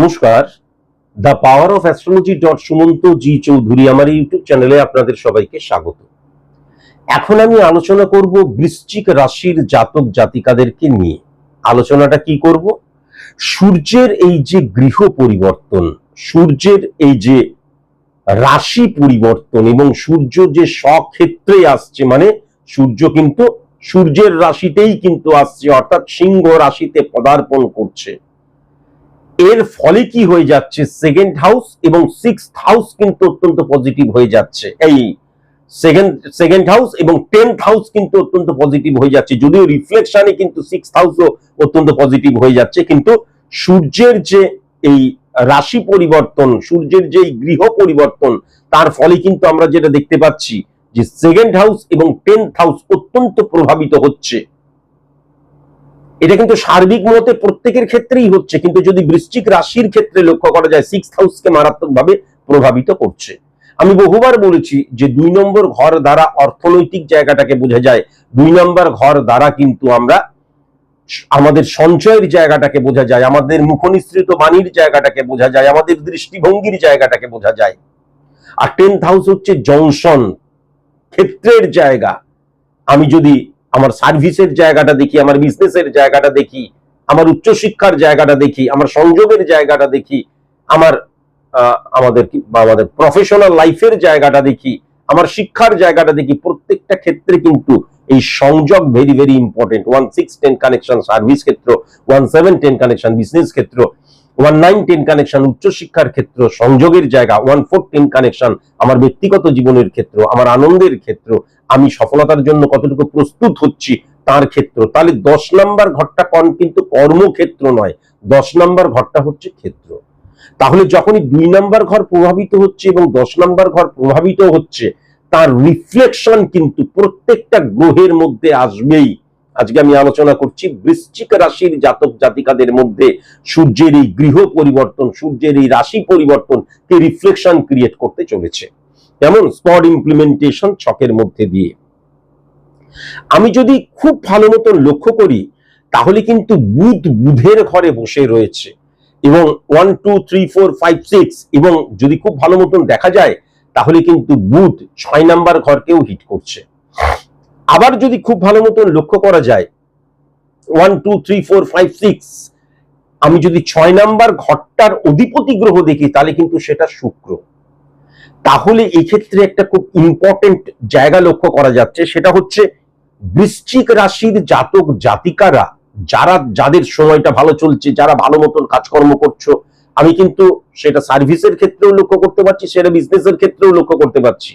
নমস্কার। The power of astrology dot Sumanta G Chowdhury আমার YouTube চ্যানেলে আপনাদের সবাইকে স্বাগত। এখন আমি আলোচনা করব বৃশ্চিক রাশির জাতক জাতিকাদেরকে নিয়ে। আলোচনাটা কি করব? সূর্যের এই যে গৃহ পরিবর্তন, সূর্যের এই যে রাশি পরিবর্তন এবং সূর্য যে স্বক্ষেত্রে আসছে মানে সূর্য কিন্তু সূর্যের রাশিতেই কিন্তু আসছে, অর্থাৎ সিংহ রাশিতে পদার্পণ করছে। এর ফলে কি হয়ে যাচ্ছে? সেকেন্ড হাউস এবং সিক্স হাউস কিন্তু অত্যন্ত পজিটিভ হয়ে যাচ্ছে। এই সেকেন্ড সেকেন্ড হাউস এবং টেন্থ হাউস কিন্তু অত্যন্ত পজিটিভ হয়ে যাচ্ছে। যদিও রিফ্লেকশনে কিন্তু সিক্স হাউসও অত্যন্ত পজিটিভ হয়ে যাচ্ছে। কিন্তু সূর্যের যে এই রাশি পরিবর্তন, সূর্যের যে গৃহ পরিবর্তন, তার ফলে কিন্তু আমরা যেটা দেখতে পাচ্ছি যে সেকেন্ড হাউস এবং টেন্থ হাউস অত্যন্ত প্রভাবিত হচ্ছে। এটা কিন্তু সার্বিক মতে প্রত্যেকের ক্ষেত্রেই হচ্ছে, কিন্তু যদি বৃশ্চিক রাশির ক্ষেত্রে লক্ষ্য করা যায় সিক্স হাউসকে মারাত্মকভাবে প্রভাবিত করছে। আমি বহুবার বলেছি যে দুই নম্বর ঘর দ্বারা অর্থনৈতিক জায়গাটাকে বোঝা যায়। দুই নম্বর ঘর দ্বারা কিন্তু আমরা আমাদের সঞ্চয়ের জায়গাটাকে বোঝা যায়, আমাদের মুখনিসৃত বাণীর জায়গাটাকে বোঝা যায়, আমাদের দৃষ্টিভঙ্গির জায়গাটাকে বোঝা যায়। আর টেন্থ হাউস হচ্ছে জংশন, ক্ষেত্রের জায়গা। আমি যদি আমার সার্ভিসের জায়গাটা দেখি, আমার বিজনেসের জায়গাটা দেখি, আমার উচ্চশিক্ষার জায়গাটা দেখি, আমার সংযোগের জায়গাটা দেখি, আমার আমাদের বা আমাদের প্রফেশনাল লাইফের জায়গাটা দেখি, আমার শিক্ষার জায়গাটা দেখি, প্রত্যেকটা ক্ষেত্রে কিন্তু এই সংযোগ very very important one six ten connection service ক্ষেত্র one seven ten connection business ক্ষেত্র ওয়ান নাইন টেন কানেকশন উচ্চশিক্ষার ক্ষেত্র, সংযোগের জায়গা, ওয়ান ফোর টেন কানেকশন আমার ব্যক্তিগত জীবনের ক্ষেত্র, আমার আনন্দের ক্ষেত্র, আমি সফলতার জন্য কতটুকু প্রস্তুত হচ্ছি তার ক্ষেত্র। তাহলে দশ নাম্বার ঘরটা কন? কিন্তু কর্মক্ষেত্র নয়। দশ নাম্বার ঘরটা হচ্ছে ক্ষেত্র। তাহলে যখনই দুই নাম্বার ঘর প্রভাবিত হচ্ছে এবং দশ নাম্বার ঘর প্রভাবিত হচ্ছে, তার রিফ্লেকশন কিন্তু প্রত্যেকটা গ্রহের মধ্যে আসবেই। আজকে আমি আলোচনা করছি বৃশ্চিক রাশির জাতক জাতিকাদের মধ্যে সূর্যের এই গৃহ পরিবর্তন, সূর্যের এই রাশি পরিবর্তন কে রিফ্লেকশন ক্রিয়েট করতে চলেছে। যেমন স্পট ইমপ্লিমেন্টেশন ছকের মধ্যে দিয়ে। আমি যদি খুব ভালো মতন লক্ষ্য করি, তাহলে কিন্তু বুধ বুধের ঘরে বসে রয়েছে এবং one two three four five six এবং যদি খুব ভালো মতন দেখা যায়, তাহলে কিন্তু বুধ ছয় নাম্বার ঘরকেও হিট করছে। আবার যদি খুব ভালো মতন লক্ষ্য করা যায় one two three four five six আমি যদি ছয় নাম্বার ঘরটার অধিপতি গ্রহ দেখি, তাহলে কিন্তু সেটা শুক্র। তাহলে এক্ষেত্রে একটা খুব ইম্পর্টেন্ট জায়গা লক্ষ্য করা যাচ্ছে, সেটা হচ্ছে বৃশ্চিক রাশির জাতক জাতিকারা, যারা, যাদের সময়টা ভালো চলছে, যারা ভালো মতন কাজকর্ম করছ, আমি কিন্তু সেটা সার্ভিসের ক্ষেত্রেও লক্ষ্য করতে পারছি, সেটা বিজনেসের ক্ষেত্রেও লক্ষ্য করতে পারছি।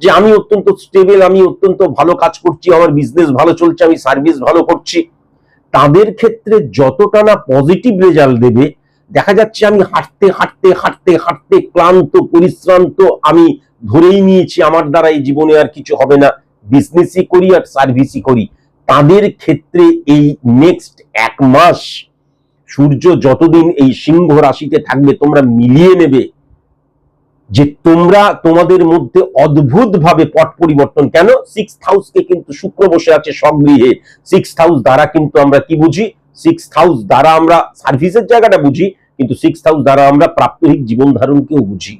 যে আমি অত্যন্ত স্টেবল আমি অত্যন্ত ভালো কাজ করছি, আমার বিজনেস ভালো চলছে, আমি সার্ভিস ভালো করছি। তাদের ক্ষেত্রে যতটা না পজিটিভ রেজাল্ট দেবে, দেখা যাচ্ছে আমি হাঁটতে হাঁটতে হাঁটতে হাঁটতে ক্লান্ত, পরিশ্রান্ত, আমি ধরেই নিয়েছি, আমার দ্বারা এই জীবনে আর কিছু হবে না। বিজনেসই করি আর সার্ভিসই করি। তাদের ক্ষেত্রে এই নেক্সট এক মাস, সূর্য যতদিন এই সিংহ রাশিতে থাকবে, তোমরা মিলিয়ে নেবে যে তোমরা তোমাদের মধ্যে অদ্ভুত ভাবে পট পরিবর্তন কেন? সিক্স হাউসকে কিন্তু শুক্র বসে আছে স্বগৃহে। সিক্স হাউস দ্বারা কিন্তু আমরা কি বুঝি? সিক্স হাউস দ্বারা আমরা সার্ভিসের জায়গাটা বুঝি, কিন্তু সিক্স হাউস দ্বারা আমরা প্রাত্যহিক জীবন ধারণকেও বুঝি।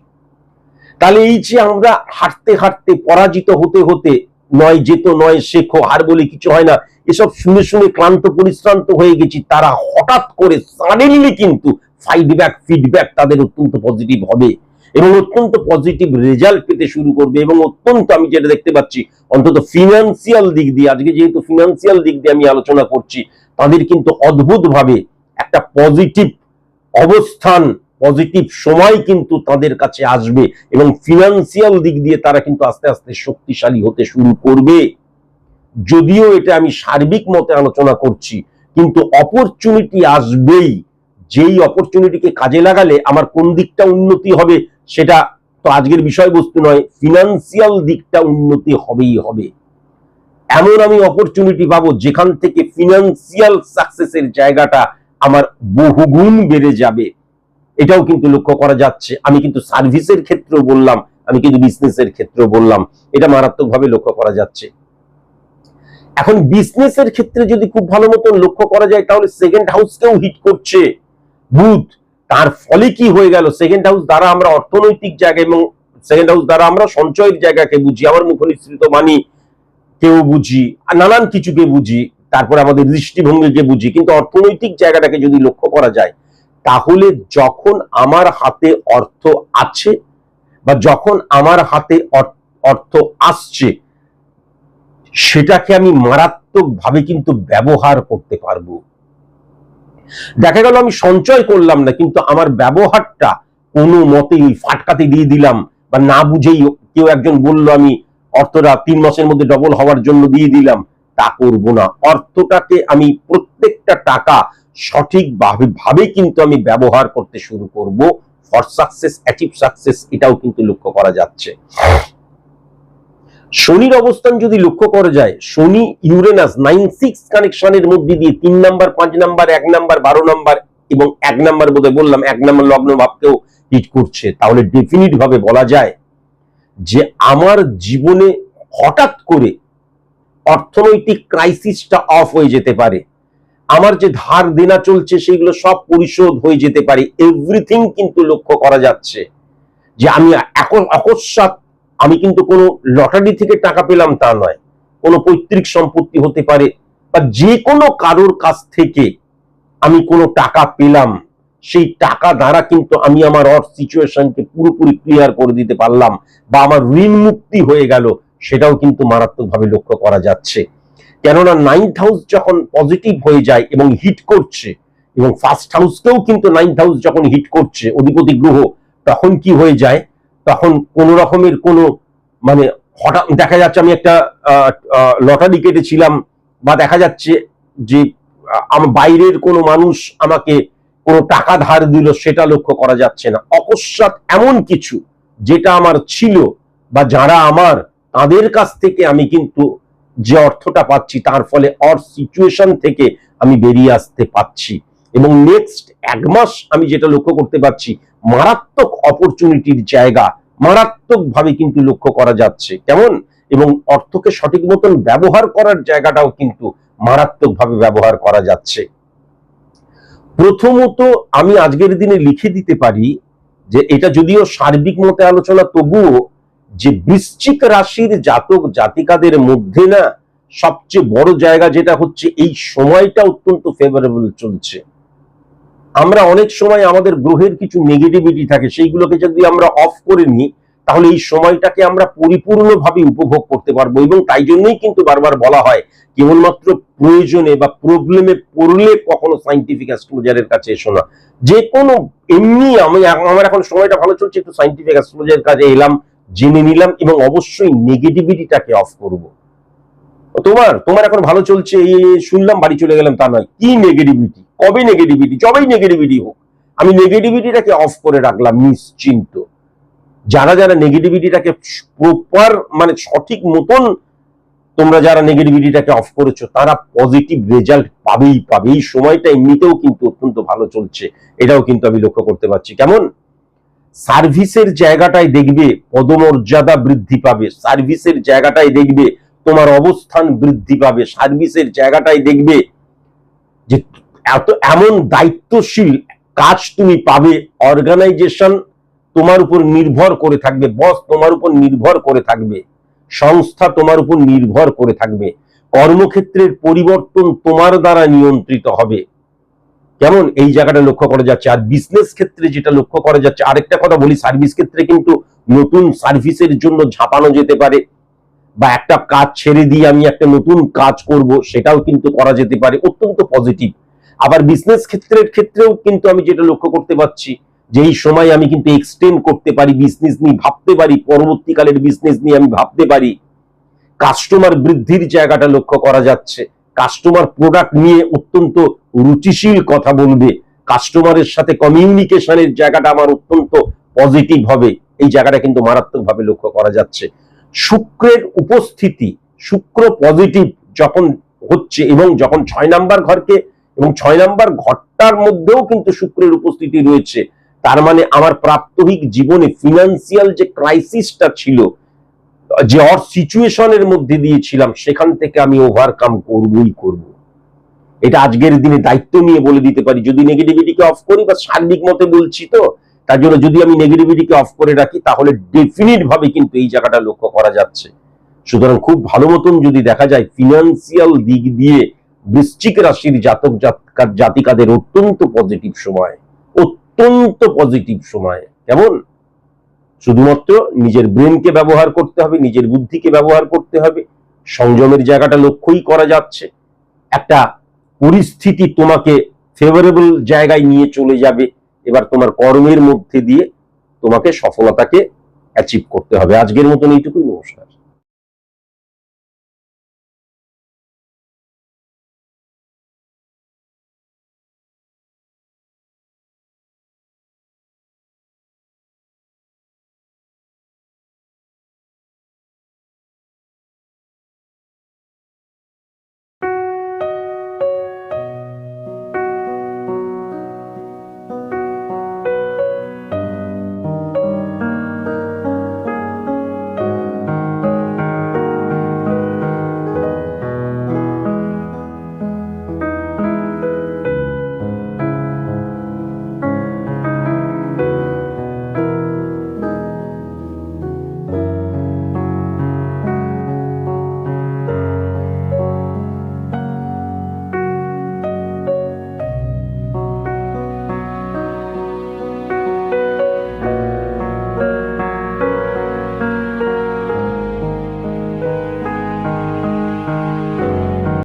তাহলে এই যে আমরা হাঁটতে হাঁটতে পরাজিত হতে হতে, নয় যেত, নয় শেখো, হার বলে কিছু হয় না, এসব শুনে শুনে ক্লান্ত, পরিশ্রান্ত হয়ে গেছি, তারা হঠাৎ করে সাডেনলি কিন্তু ফাইডব্যাক ফিডব্যাক তাদের অত্যন্ত পজিটিভ হবে। এবং অত্যন্ত পজিটিভ রেজাল্ট পেতে শুরু করবে এবং অত্যন্ত আমি যেটা দেখতে পাচ্ছি, অন্তত ফিনান্সিয়াল দিক দিয়ে, আজকে যেহেতু ফিনান্সিয়াল দিক দিয়ে আমি আলোচনা করছি, তাদের কিন্তু অদ্ভুত ভাবে একটা পজিটিভ অবস্থান পজিটিভ সময় কিন্তু তাদের কাছে আসবে এবং ফিনান্সিয়াল দিক দিয়ে তারা কিন্তু আস্তে আস্তে শক্তিশালী হতে শুরু করবে। যদিও এটা আমি সার্বিক মতে আলোচনা করছি, কিন্তু অপরচুনিটি আসবেই। যেই অপরচুনিটিকে কাজে লাগালে আমার কোন দিকটা উন্নতি হবে সেটা তো আজকের বিষয়বস্তু নয় ফিনান্সিয়াল দিকটা উন্নতি হবেই হবে। এমন আমি অপরচুনিটি পাবো যেখান থেকে ফিনান্সিয়াল সাকসেসের জায়গাটা আমার বহুগুণ বেড়ে যাবে। এটাও কিন্তু লক্ষ্য করা যাচ্ছে। আমি কিন্তু সার্ভিসের ক্ষেত্রেও বললাম, আমি কিন্তু বিজনেসের ক্ষেত্রেও বললাম। এটা মারাত্মকভাবে লক্ষ্য করা যাচ্ছে। এখন বিজনেসের ক্ষেত্রে যদি খুব ভালো মতন লক্ষ্য করা যায়, তাহলে সেকেন্ড হাউসকেও হিট করছে। বুধ তার ফলে কি হয়ে গেল? সেকেন্ড হাউস দ্বারা আমরা অর্থনৈতিক জায়গা এবং সেকেন্ড হাউস দ্বারা আমরা সঞ্চয়ের জায়গাকে বুঝি, আমার মুখ নিঃসৃত বাণী কেউ বুঝি নানান কিছুকে বুঝি, তারপরে আমাদের দৃষ্টিভঙ্গিকে বুঝি। কিন্তু অর্থনৈতিক জায়গাটাকে যদি লক্ষ্য করা যায়, তাহলে যখন আমার হাতে অর্থ আছে বা যখন আমার হাতে অর্থ আসছে, সেটাকে আমি মারাত্মক ভাবে কিন্তু ব্যবহার করতে পারব। দেখা গেল আমি সঞ্চয় করলাম না, কিন্তু আমার ব্যবহারটা কোনো মতেই ফাটকাতে দিয়ে দিলাম বা না বুঝেই কেউ একজন বলল, আমি অর্থটা তিন মাসের মধ্যে ডবল হওয়ার জন্য দিয়ে দিলাম। তা করব না। অর্থটাকে আমি প্রত্যেকটা টাকা সঠিকভাবে, ভাবে কিন্তু আমি ব্যবহার করতে শুরু করব। ফর সাকসেস অ্যাচিভ সাকসেস এটাও কিন্তু লক্ষ্য করা যাচ্ছে। শনির অবস্থান যদি লক্ষ্য করা যায়, শনি ইউরেনাস নাইন সিক্স কানেকশনের মধ্যে দিয়ে তিন নাম্বার পাঁচ নাম্বার এক নাম্বার বারো নাম্বার এবং এক নাম্বার বোধহয় বললাম, এক নাম্বার লগ্ন ভাবকেও হিট করছে। তাহলে ডেফিনিট ভাবে বলা যায় যে আমার জীবনে হঠাৎ করে অর্থনৈতিক ক্রাইসিসটা অফ হয়ে যেতে পারে। আমার যে ধার দেনা চলছে, সেগুলো সব পরিশোধ হয়ে যেতে পারে। এভরিথিং কিন্তু লক্ষ্য করা যাচ্ছে যে আমি এখন অকস্মাৎ আমি কিন্তু কোনো লটারি থেকে টাকা পেলাম তা নয়। কোনো পৈতৃক সম্পত্তি হতে পারে বা যে কোনো কারোর কাছ থেকে আমি কোনো টাকা পেলাম, সেই টাকা দ্বারা কিন্তু আমি আমার অর্থ সিচুয়েশনকে পুরোপুরি ক্লিয়ার করে দিতে পারলাম বা আমার ঋণ মুক্তি হয়ে গেল, সেটাও কিন্তু মারাত্মকভাবে লক্ষ্য করা যাচ্ছে। কেননা নাইন্থ হাউস যখন পজিটিভ হয়ে যায় এবং হিট করছে, এবং ফার্স্ট হাউসকেও কিন্তু নাইন্থ হাউস যখন হিট করছে, অধিপতি গ্রহ, তখন কি হয়ে যায়? তখন কোন রকমের কোনো মানে হঠাৎ দেখা যাচ্ছে আমি একটা লটারি কেটেছিলাম বা দেখা যাচ্ছে যে আমার বাইরের কোনো মানুষ আমাকে কোনো টাকা ধার দিল সেটা লক্ষ্য করা যাচ্ছে না। অকস্মাৎ এমন কিছু যেটা আমার ছিল বা যারা আমার, তাদের কাছ থেকে আমি কিন্তু যে অর্থটা পাচ্ছি তার ফলে অর সিচুয়েশন থেকে আমি বেরিয়ে আসতে পাচ্ছি এবং নেক্সট এক মাস আমি যেটা লক্ষ্য করতে পারছি, মারাত্মক অপরচুনিটির জায়গা মারাত্মক ভাবে কিন্তু লক্ষ্য করা যাচ্ছে। কেমন? এবং অর্থকে সঠিক মতন ব্যবহার করার জায়গাটাও কিন্তু মারাত্মক ভাবে ব্যবহার করা যাচ্ছে। প্রথমত আমি আজকের দিনে লিখে দিতে পারি যে এটা যদিও সার্বিক মতে আলোচনা, তবুও যে বৃশ্চিক রাশির জাতক জাতিকাদের মধ্যে না সবচেয়ে বড় জায়গা যেটা হচ্ছে এই সময়টা অত্যন্ত ফেভারেবল চলছে। আমরা অনেক সময় আমাদের গ্রহের কিছু নেগেটিভিটি থাকে, সেইগুলোকে যদি আমরা অফ করে নিই, তাহলে এই সময়টাকে আমরা পরিপূর্ণভাবে উপভোগ করতে পারব এবং তাই জন্যই কিন্তু বারবার বলা হয়, কেবলমাত্র প্রয়োজনে বা প্রবলেমে পড়লে কখনো সাইন্টিফিক অ্যাস্ট্রোলজারের কাছে এসো না। যে কোনো এমনি আমি আমার এখন সময়টা ভালো চলছে, একটু সাইন্টিফিক অ্যাস্ট্রোলজারের কাছে এলাম, জেনে নিলাম এবং অবশ্যই নেগেটিভিটিটাকে অফ করব। তোমার তোমার এখন ভালো চলছে শুনলাম বাড়ি চলে গেলাম, তা নয়, কি নেগেটিভিটি কবে নেগেটিভিটি যবেই নেগেটিভিটি হোক, আমি নেগেটিভিটিটাকে অফ করে রাখলাম নিশ্চিন্ত। যারা যারা নেগেটিভিটিটাকে প্রপার মানে সঠিক মতন তোমরা যারা নেগেটিভিটিটাকে অফ করেছ, তারা পজিটিভ রেজাল্ট পাবেই, পাবে। এই সময়টা এমনিতেও কিন্তু অত্যন্ত ভালো চলছে, এটাও কিন্তু আমি লক্ষ্য করতে পারছি। কেমন? সার্ভিসের জায়গাটায় দেখবে পদমর্যাদা বৃদ্ধি পাবে। সার্ভিসের জায়গাটায় দেখবে তোমার অবস্থান বৃদ্ধি পাবে। সার্ভিসের জায়গাটায় দেখবে যে এত এমন দায়িত্বশীল কাজ তুমি পাবে অর্গানাইজেশন তোমার উপর নির্ভর করে থাকবে বস তোমার উপর নির্ভর করে থাকবে, সংস্থা তোমার উপর নির্ভর করে থাকবে, কর্মক্ষেত্রের পরিবর্তন তোমার দ্বারা নিয়ন্ত্রিত হবে। কেমন? এই জায়গাটা লক্ষ্য করা যাচ্ছে। আর বিজনেস ক্ষেত্রে যেটা লক্ষ্য করা যাচ্ছে, আরেকটা কথা বলি সার্ভিস ক্ষেত্রে কিন্তু নতুন সার্ভিসের জন্য ঝাঁপানো যেতে পারে, বা একটা কাজ ছেড়ে দিয়ে আমি একটা নতুন কাজ করব, সেটাও কিন্তু করা যেতে পারে, অত্যন্ত পজিটিভ আবার বিজনেস ক্ষেত্রের ক্ষেত্রেও কিন্তু আমি যেটা লক্ষ্য করতে পারছি, যে এই সময় আমি কিন্তু এক্সটেন্ড করতে পারি বিজনেস নিয়ে ভাবতে পারি, পরবর্তীকালের বিজনেস নিয়ে আমি ভাবতে পারি। কাস্টমার বৃদ্ধির জায়গাটা লক্ষ্য করা যাচ্ছে। কাস্টমার প্রোডাক্ট নিয়ে অত্যন্ত রুচিশীল কথা বলবে। কাস্টমারের সাথে কমিউনিকেশনের জায়গাটা আমার অত্যন্ত পজিটিভ হবে। এই জায়গাটা কিন্তু মারাত্মকভাবে লক্ষ্য করা যাচ্ছে। শুক্রের উপস্থিতি, শুক্র পজিটিভ যখন হচ্ছে এবং যখন ছয় নাম্বার ঘরকে এবং ছয় নাম্বার ঘরটার মধ্যেও কিন্তু শুক্রের উপস্থিতি রয়েছে। তার মানে আমার প্রাত্যহিক জীবনে ফিনান্সিয়াল যে ক্রাইসিসটা ছিল, যে অর সিচুয়েশনের মধ্যে দিয়েছিলাম, সেখান থেকে আমি ওভারকাম করবই করব। এটা আজকের দিনে দায়িত্ব নিয়ে বলে দিতে পারি। যদি নেগেটিভিটিকে অফ করি বা সার্বিক মতে বলছি তো, তার জন্য যদি আমি নেগেটিভিটিকে অফ করে রাখি, তাহলে ডেফিনিট ভাবে কিন্তু এই জায়গাটা লক্ষ্য করা যাচ্ছে। সুতরাং খুব ভালো মতন যদি দেখা যায় ফিনান্সিয়াল দিক দিয়ে বৃশ্চিক রাশির জাতক জাতকা- জাতিকাদের অত্যন্ত পজিটিভ সময়, অত্যন্ত পজিটিভ সময়। কেমন? শুধুমাত্র নিজের ব্রেনকে ব্যবহার করতে হবে, নিজের বুদ্ধিকে ব্যবহার করতে হবে। সংযমের জায়গাটা লক্ষ্যই করা যাচ্ছে। একটা পরিস্থিতি তোমাকে ফেভারেবল জায়গায় নিয়ে চলে যাবে। এবার তোমার কর্মের মধ্যে দিয়ে তোমাকে সফলতাকে অ্যাচিভ করতে হবে। আজকের মতন এইটুকুই, নমস্কার।